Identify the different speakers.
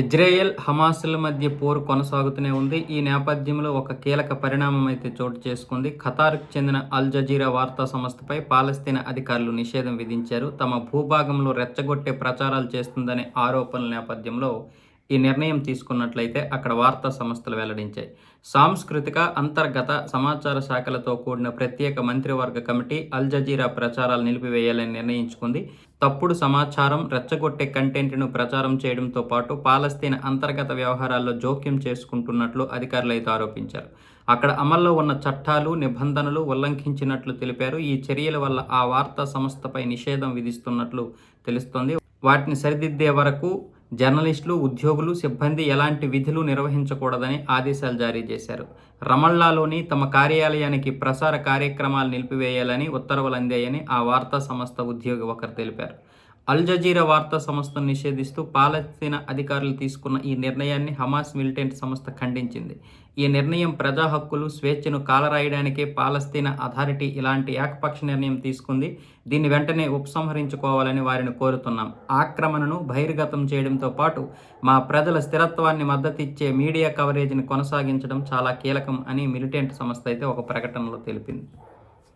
Speaker 1: Israel హమాసుల మధ్య పోరు కొనసాగుతూనే ఉంది. ఈ నేపథ్యంలో ఒక కీలక పరిణామం అయితే చోటు చేసుకుంది. ఖతార్కు చెందిన అల్ జజీరా వార్తా సంస్థపై పాలస్తీనా అధికారులు నిషేధం విధించారు. తమ భూభాగంలో రెచ్చగొట్టే ప్రచారాలు చేస్తుందనే ఆరోపణల నేపథ్యంలో ఈ నిర్ణయం తీసుకున్నట్లయితే అక్కడ వార్తా సంస్థలు వెల్లడించాయి. సాంస్కృతిక అంతర్గత సమాచార శాఖలతో కూడిన ప్రత్యేక మంత్రివర్గ కమిటీ అల్ జజీరా ప్రచారాలు నిలిపివేయాలని నిర్ణయించుకుంది. తప్పుడు సమాచారం రెచ్చగొట్టే కంటెంట్ను ప్రచారం చేయడంతో పాటు పాలస్తీన్ అంతర్గత వ్యవహారాల్లో జోక్యం చేసుకుంటున్నట్లు అధికారులు అయితే ఆరోపించారు. అక్కడ అమల్లో ఉన్న చట్టాలు నిబంధనలు ఉల్లంఘించినట్లు తెలిపారు. ఈ చర్యల వల్ల ఆ వార్తా సంస్థపై నిషేధం విధిస్తున్నట్లు తెలుస్తోంది. వాటిని సరిదిద్దే వరకు జర్నలిస్టులు ఉద్యోగులు సిబ్బంది ఎలాంటి విధులు నిర్వహించకూడదని ఆదేశాలు జారీ చేశారు. రమల్లాలోని తమ కార్యాలయానికి ప్రసార కార్యక్రమాలు నిలిపివేయాలని ఉత్తర్వులు అందాయని ఆ వార్తా సంస్థ ఉద్యోగి ఒకరు తెలిపారు. అల్ జజీరా వార్తా సంస్థను నిషేధిస్తూ పాలస్తీనా అధికారులు తీసుకున్న ఈ నిర్ణయాన్ని హమాస్ మిలిటెంట్ సంస్థ ఖండించింది. ఈ నిర్ణయం ప్రజా హక్కులు స్వేచ్ఛను కాలరాయడానికే పాలస్తీనా అథారిటీ ఇలాంటి ఏకపక్ష నిర్ణయం తీసుకుంది. దీన్ని వెంటనే ఉపసంహరించుకోవాలని వారిని కోరుతున్నాం. ఆక్రమణను బహిర్గతం చేయడంతో పాటు మా ప్రజల స్థిరత్వాన్ని మద్దతిచ్చే మీడియా కవరేజ్ని కొనసాగించడం చాలా కీలకం అని మిలిటెంట్ సంస్థ అయితే ఒక ప్రకటనలో తెలిపింది.